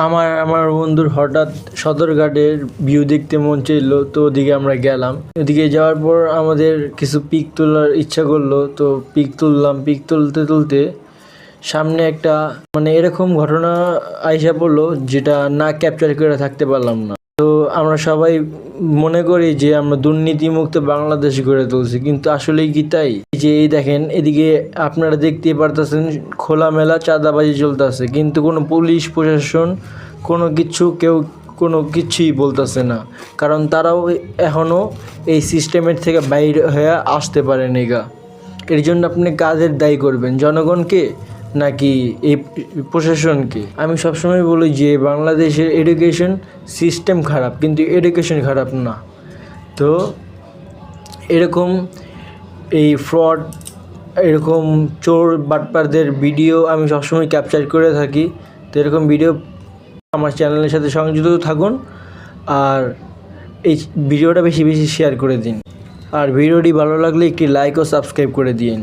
আমার আমার বন্ধুর হঠাৎ সদরঘাটের ভিউ দেখতে মন চাইলো, তো ওদিকে আমরা গেলাম। ওদিকে যাওয়ার পর আমাদের কিছু পিক তোলার ইচ্ছা করল, তো পিক তুললাম। পিক তুলতে তুলতে সামনে একটা মানে এরকম ঘটনা আইসা পড়ল, যেটা না ক্যাপচার করে থাকতে পারলাম না। তো আমরা সবাই মনে করি যে আমরা দুর্নীতিমুক্ত বাংলাদেশ গড়ে তুলছি, কিন্তু আসলেই কি তাই? যে এই দেখেন, এদিকে আপনারা দেখতেই পারতেছেন খোলামেলা চাঁদাবাজি চলতেছে, কিন্তু কোনো পুলিশ, প্রশাসন, কোনো কিছু কেউ কোনো কিছুই বলতেছে না। কারণ তারাও এখনও এই সিস্টেমের থেকে বাইরে হয়ে আসতে পারেনি গা। এর জন্য আপনি কাজের দায়ী করবেন। জনগণকে নাকি এই প্রশাসনকে আমি সবসময় বলি যে বাংলাদেশের এডুকেশন সিস্টেম খারাপ, কিন্তু এডুকেশন খারাপ না। তো এরকম এই ফ্রড এরকম চোর বাটপারদের ভিডিও আমি সবসময় ক্যাপচার করে থাকি। তো এরকম ভিডিও আমার চ্যানেলের সাথে সংযুক্ত থাকুন আর এই ভিডিওটা বেশি বেশি শেয়ার করে দিন। আর ভিডিওটি ভালো লাগলে একটি লাইক ও সাবস্ক্রাইব করে দিন।